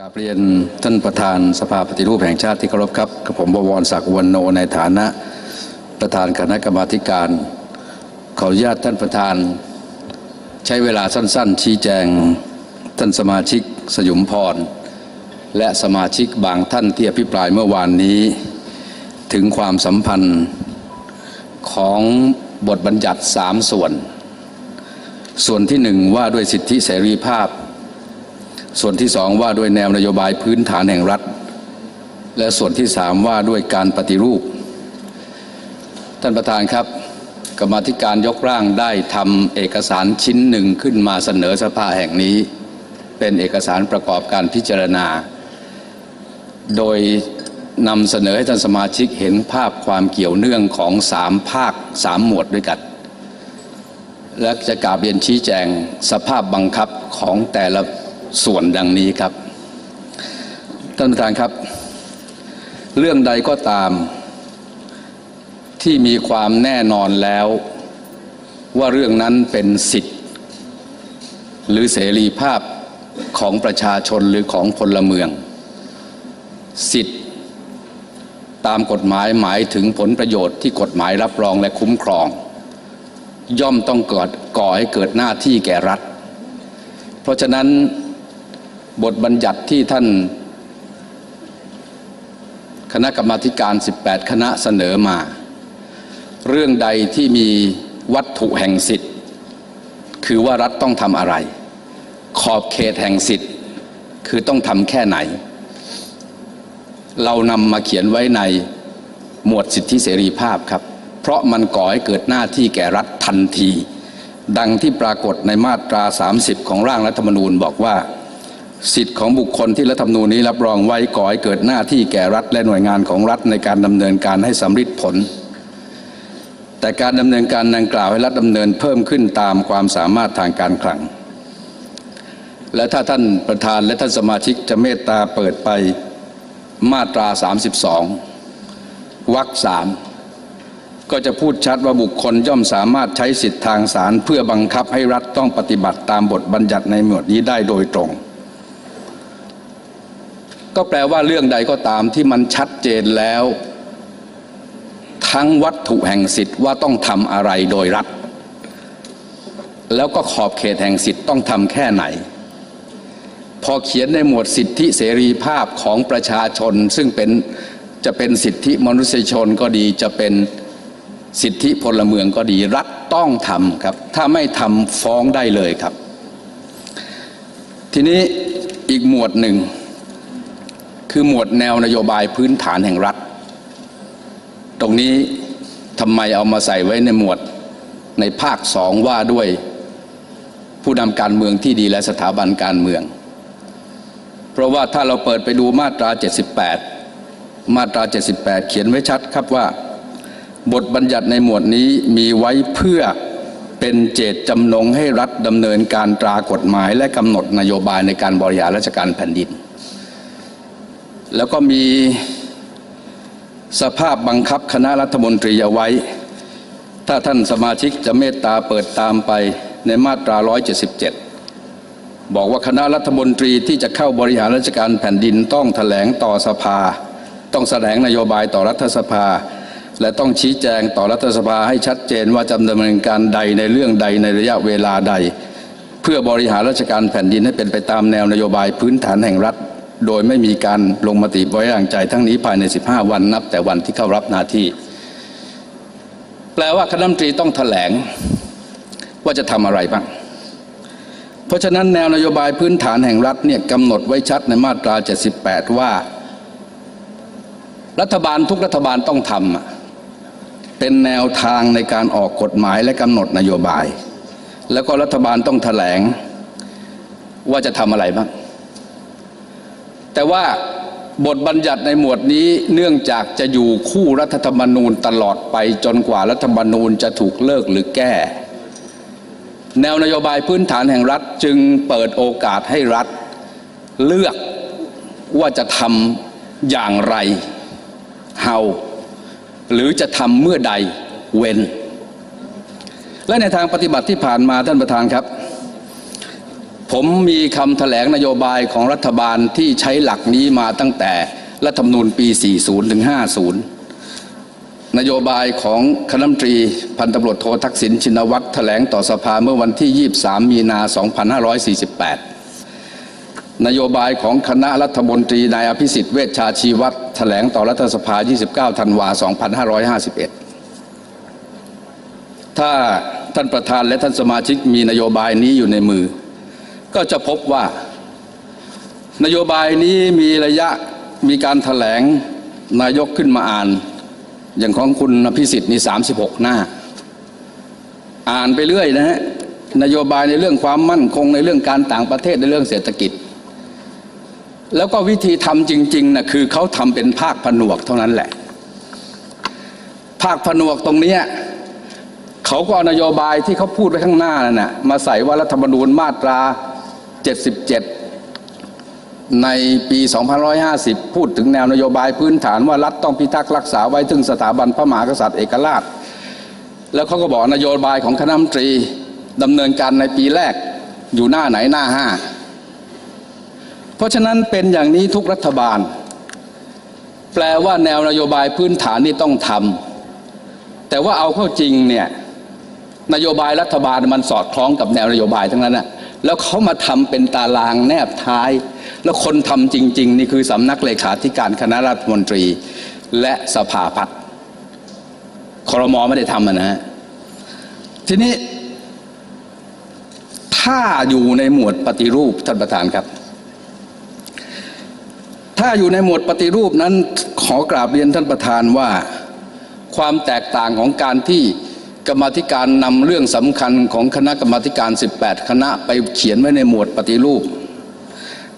กาบเรียนท่านประธานสภาปฏิรูปแห่งชาติที่เคารพครับกับผมบวรศักดิ์วันโนในฐานะ ประธานคณะกรรมาการ ขออนุญาตท่านประธาน ใช้เวลาสั้น ๆ ชี้แจงท่านสมาชิกสยุมพร และสมาชิกบางท่านที่อภิปรายเมื่อวานนี้ ถึงความสัมพันธ์ของบทบัญญัติสามส่วน ส่วนที่หนึ่งว่าด้วยสิทธิเสรีภาพ ส่วนที่สองว่าด้วยแนวนโยบายพื้นฐานแห่งรัฐ และส่วนที่สามว่าด้วยการปฏิรูป ท่านประธานครับ กรรมธิการยกร่างได้ทำเอกสารชิ้นหนึ่งขึ้นมาเสนอสภาแห่งนี้ เป็นเอกสารประกอบการพิจารณา โดยนำเสนอให้ท่านสมาชิกเห็นภาพความเกี่ยวเนื่องของสามภาคสามหมวดด้วยกัน และจะกราบเรียนชี้แจงสภาพบังคับของแต่ละ ส่วนดังนี้ครับ ท่านประธานครับ เรื่องใดก็ตาม ที่มีความแน่นอนแล้ว ว่าเรื่องนั้นเป็นสิทธิ์ หรือเสรีภาพของประชาชนหรือของพลเมือง สิทธิ์ ตามกฎหมายหมายถึงผลประโยชน์ที่กฎหมายรับรองและคุ้มครอง ย่อมต้องเกิดก่อให้เกิดหน้าที่แก่รัฐ เพราะฉะนั้น บทบัญญัติที่ท่าน คณะกรรมาธิการ 18 คณะเสนอมา เรื่องใดที่มีวัตถุแห่งสิทธิ์ คือว่ารัฐต้องทำอะไร ขอบเขตแห่งสิทธิ์ คือต้องทำแค่ไหน เรานำมาเขียนไว้ในหมวดสิทธิเสรีภาพครับ เพราะมันก่อให้เกิดหน้าที่แก่รัฐทันที ดังที่ปรากฏในมาตรา 30 ของร่างรัฐธรรมนูญบอกว่า สิทธิของบุคคลที่รัฐธรรมนูญนี้รับรองไว้ก่อให้เกิดหน้าที่แก่รัฐและหน่วยงานของรัฐในการดำเนินการให้สำเร็จผล แต่การดำเนินการดังกล่าวให้รัฐดำเนินเพิ่มขึ้นตามความสามารถทางการคลัง และถ้าท่านประธานและท่านสมาชิกจะเมตตาเปิดไปมาตรา 32วรรคสามก็จะพูดชัดว่าบุคคลย่อมสามารถใช้สิทธิทางศาลเพื่อบังคับให้รัฐต้องปฏิบัติตามบทบัญญัติในหมวดนี้ได้โดยตรง ก็แปลว่าเรื่องใดก็ตามที่มันชัดเจนแล้ว ทั้งวัตถุแห่งสิทธิ์ว่าต้องทำอะไรโดยรัฐ แล้วก็ขอบเขตแห่งสิทธิ์ต้องทำแค่ไหน พอเขียนในหมวดสิทธิเสรีภาพของประชาชน ซึ่งเป็นจะเป็นสิทธิมนุษยชนก็ดีจะเป็นสิทธิพลเมืองก็ดีรัฐต้องทำครับ ถ้าไม่ทำฟ้องได้เลยครับ ทีนี้อีกหมวดหนึ่ง คือหมวดแนวนโยบายพื้นฐานแห่งรัฐ ตรงนี้ทำไมเอามาใส่ไว้ในหมวดในภาคสองว่าด้วยผู้นำการเมืองที่ดีและสถาบันการเมือง เพราะว่าถ้าเราเปิดไปดูมาตรา 78 มาตรา 78 เขียนไว้ชัดครับว่า บทบัญญัติในหมวดนี้มีไว้เพื่อเป็นเจตจำนงให้รัฐดำเนินการตรากฎหมาย และกำหนดนโยบายในการบริหารราชการแผ่นดิน แล้วก็มีสภาพบังคับคณะรัฐมนตรีเอาไว้ ถ้าท่านสมาชิกจะเมตตาเปิดตามไปในมาตรา 177 บอกว่าคณะรัฐมนตรีที่จะเข้าบริหารราชการแผ่นดินต้องแถลงต่อสภา ต้องแสดงนโยบายต่อรัฐสภา และต้องชี้แจงต่อรัฐสภาให้ชัดเจนว่าจะดำเนินการใดในเรื่องใดในระยะเวลาใด เพื่อบริหารราชการแผ่นดินให้เป็นไปตามแนวนโยบายพื้นฐานแห่งรัฐ โดยไม่มีการลงมติไว้วางใจทั้งนี้ภายใน 15 วันนับ แต่วันที่เข้ารับหน้าที่ แปลว่าคณะรัฐมนตรีต้องแถลงว่าจะทำอะไรบ้าง เพราะฉะนั้นแนวนโยบายพื้นฐานแห่งรัฐเนี่ยกำหนดไว้ชัดในมาตรา 78 ว่า รัฐบาลทุกรัฐบาลต้องทำเป็นแนวทางในการออกกฎหมายและกำหนดนโยบาย แล้วก็รัฐบาลต้องแถลงว่าจะทำอะไรบ้าง แต่ว่าบทบัญญัติในหมวดนี้เนื่องจากจะอยู่คู่รัฐธรรมนูญตลอดไปจนกว่ารัฐธรรมนูญจะถูกเลิกหรือแก้ แนวนโยบายพื้นฐานแห่งรัฐจึงเปิดโอกาสให้รัฐ เลือกว่าจะทำอย่างไรเฮาหรือจะทำเมื่อใดเว้น และในทางปฏิบัติที่ผ่านมาท่านประธานครับ ผมมีคำแถลงนโยบายของรัฐบาลที่ใช้หลักนี้มาตั้งแต่รัฐธรรมนูญปี 40 ถึง 50 นโยบายของคณะรัฐมนตรีพันตำรวจโททักษิณชินวัตรแถลงต่อสภาเมื่อวันที่ 23 มีนา 2548 นโยบายของคณะรัฐมนตรีนายอภิสิทธิ์เวชชาชีวัตรแถลงต่อรัฐสภา 29 ธันวา 2551 ถ้าท่านประธานและท่านสมาชิกมีนโยบายนี้อยู่ในมือ ก็จะพบว่า นโยบายนี้มีระยะมีการถแถลงนายกขึ้นมาอ่าน อย่างของคุณพิสิทธิ์นี่36 หน้า อ่านไปเรื่อยนะฮะนโยบายในเรื่องความมั่นคงในเรื่องการต่างประเทศในเรื่องเศรษฐกิจ แล้วก็วิธีทำจริงๆนะคือเขาทำเป็นภาคผนวกเท่านั้นแหละ ภาคผนวกตรงนี้เขาก็เอานโยบายที่เขาพูดไว้ข้างหน้านั่นนะมาใส่ว่ารัฐธรรมนูญมาตรา 77 ในปี 2550 พูดถึงแนวนโยบายพื้นฐานว่ารัฐต้องพิทักษ์รักษาไว้ถึงสถาบันพระมหากษัตริย์เอกราช แล้วเขาก็บอกนโยบายของคณะรัฐมนตรีดำเนินการในปีแรกอยู่หน้าไหนหน้าห้าเพราะฉะนั้นเป็นอย่างนี้ทุกรัฐบาล แปลว่าแนวนโยบายพื้นฐานนี่ต้องทำแต่ว่าเอาเข้าจริงเนี่ยนโยบายรัฐบาลมันสอดคล้องกับแนวนโยบายทั้งนั้นนะ แล้วเขามาทำเป็นตารางแนบท้าย แล้วคนทำจริง ๆ นี่คือสำนักเลขาธิการคณะรัฐมนตรี และสภาพัฒน์ครมอไม่ได้ทำนะฮะทีนี้ ถ้าอยู่ในหมวดปฏิรูปท่านประธานครับ ถ้าอยู่ในหมวดปฏิรูปนั้นขอกราบเรียนท่านประธานว่า ความแตกต่างของการที่ กรรมธิการนำเรื่องสำคัญของคณะกรรมธิการ 18 คณะไปเขียนไว้ในหมวดปฏิรูป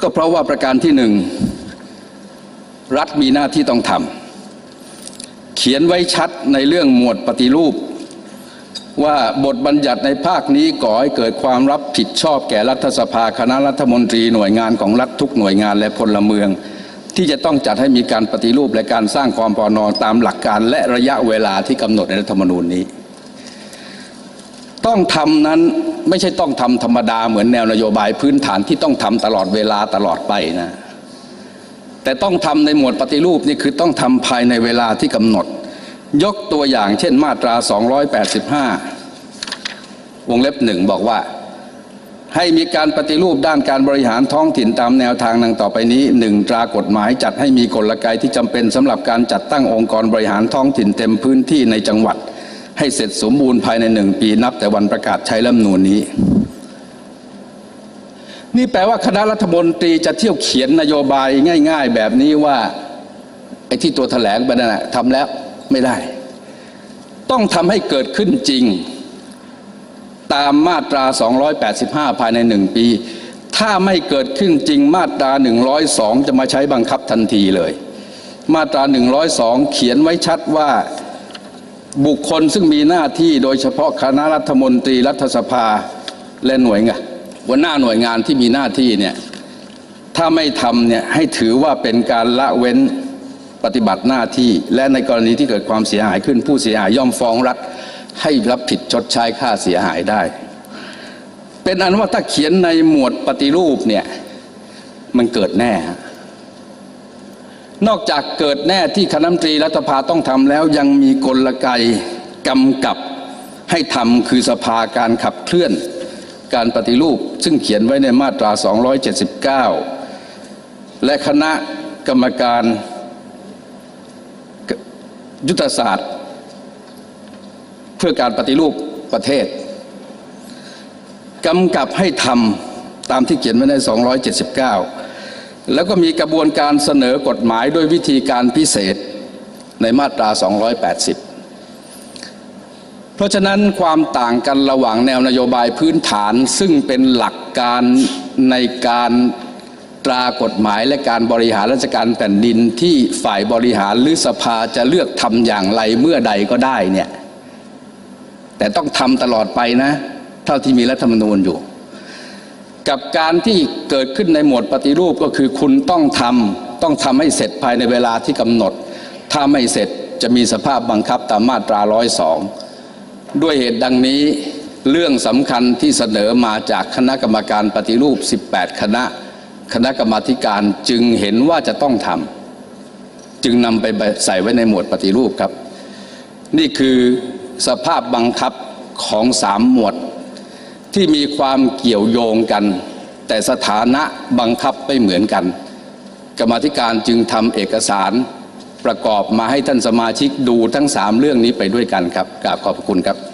ก็เพราะว่าประการที่หนึ่งรัฐมีหน้าที่ต้องทำเขียนไว้ชัดในเรื่องหมวดปฏิรูป ว่าบทบัญญัติในภาคนี้ก่อให้เกิดความรับผิดชอบแก่รัฐสภาคณะรัฐมนตรีหน่วยงานของรัฐทุกหน่วยงานและพลเมือง ที่จะต้องจัดให้มีการปฏิรูปและการสร้างความปองดองตามหลักการและระยะเวลาที่กำหนดในรัฐธรรมนูญนี้ ต้องทำนั้นไม่ใช่ต้องทำธรรมดาเหมือนแนวนโยบายพื้นฐานที่ต้องทำตลอดเวลาตลอดไปนะแต่ต้องทำในหมวดปฏิรูปนี่คือต้องทำภายในเวลาที่กำหนด ยกตัวอย่างเช่นมาตรา 285 วงเล็บหนึ่งบอกว่า ให้มีการปฏิรูปด้านการบริหารท้องถิ่นตามแนวทางดังต่อไปนี้หนึ่งตรากฎหมายจัดให้มีกลไกที่จำเป็นสำหรับการจัดตั้งองค์กรบริหารท้องถิ่นเต็มพื้นที่ในจังหวัด ให้เสร็จสมบูรณ์ภายในหนึ่งปีนับแต่วันประกาศใช้รัฐมนูญนี้ นี่แปลว่าคณะรัฐมนตรีจะเที่ยวเขียนนโยบายง่าย ๆ แบบนี้ว่าไอ้ที่ตัวแถลงไปนั่นนะทำแล้วไม่ได้ ต้องทำให้เกิดขึ้นจริง ตามมาตรา 285 ภายในหนึ่งปี ถ้าไม่เกิดขึ้นจริงมาตรา 102 จะมาใช้บังคับทันทีเลย มาตรา 102 เขียนไว้ชัดว่า บุคคลซึ่งมีหน้าที่โดยเฉพาะคณะรัฐมนตรีรัฐสภาและหน่วยงานหัวหน้าหน่วยงานที่มีหน้าที่เนี่ยถ้าไม่ทำเนี่ยให้ถือว่าเป็นการละเว้นปฏิบัติหน้าที่ และในกรณีที่เกิดความเสียหายขึ้นผู้เสียหายย่อมฟ้องรัฐให้รับผิดชดใช้ค่าเสียหายได้ เป็นอันว่าถ้าเขียนในหมวดปฏิรูปเนี่ยมันเกิดแน่ นอกจากเกิดแน่ที่คณะรัฐมนตรีรัฐภาต้องทำแล้วยังมีกลไกกำกับให้ทำคือสภาการขับเคลื่อน การปฏิรูปซึ่งเขียนไว้ในมาตรา 279 และคณะกรรมการยุทธศาสตร์ เพื่อการปฏิรูปประเทศกำกับให้ทำตามที่เขียนไว้ใน 279 แล้วก็มีกระบวนการเสนอกฎหมายด้วยวิธีการพิเศษในมาตรา 280 เพราะฉะนั้นความต่างกันระหว่างแนวนโยบายพื้นฐานซึ่งเป็นหลักการในการตรากฎหมายและการบริหารราชการแผ่นดินที่ฝ่ายบริหารหรือสภาจะเลือกทำอย่างไรเมื่อใดก็ได้เนี่ยแต่ต้องทำตลอดไปนะ เท่าที่มีรัฐธรรมนูญอยู่ กับการที่เกิดขึ้นในหมวดปฏิรูปก็คือคุณต้องทำต้องทำให้เสร็จภายในเวลาที่กำหนด ถ้าไม่เสร็จจะมีสภาพบังคับตามมาตรา 102 ด้วยเหตุดังนี้เรื่องสำคัญที่เสนอมาจากคณะกรรมการปฏิรูป 18 คณะ คณะกรรมาการจึงเห็นว่าจะต้องทำจึงนำไปใส่ไว้ในหมวดปฏิรูปครับ นี่คือสภาพบังคับของสามหมวด ที่มีความเกี่ยวโยงกัน แต่สถานะบังคับไม่เหมือนกัน กรรมธิการจึงทำเอกสารประกอบมาให้ท่านสมาชิกดูทั้งสามเรื่องนี้ไปด้วยกันครับกราบขอบพระคุณครับ